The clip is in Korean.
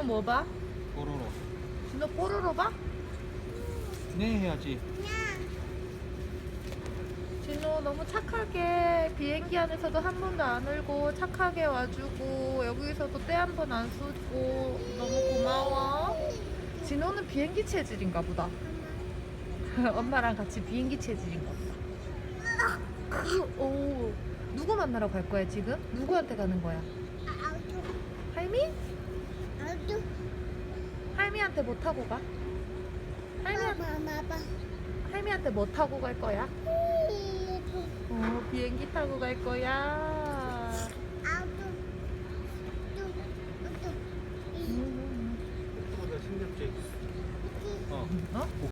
진호 뭐 봐? 뽀로로. 진호 뽀로로 봐? 네 해야지. 진호 너무 착하게 비행기 안에서도 한 번도 안 울고 착하게 와주고 여기서도 때 한 번 안 쓰고 너무 고마워. 진호는 비행기 체질인가 보다. 엄마랑 같이 비행기 체질인가 보다. 오, 누구 만나러 갈 거야 지금? 누구한테 가는 거야? 할미? 할미한테 뭐 타고 가? 할미한테, 할미한테 뭐 타고 갈 거야? 어, 비행기 타고 갈 거야. 음. 어. 어?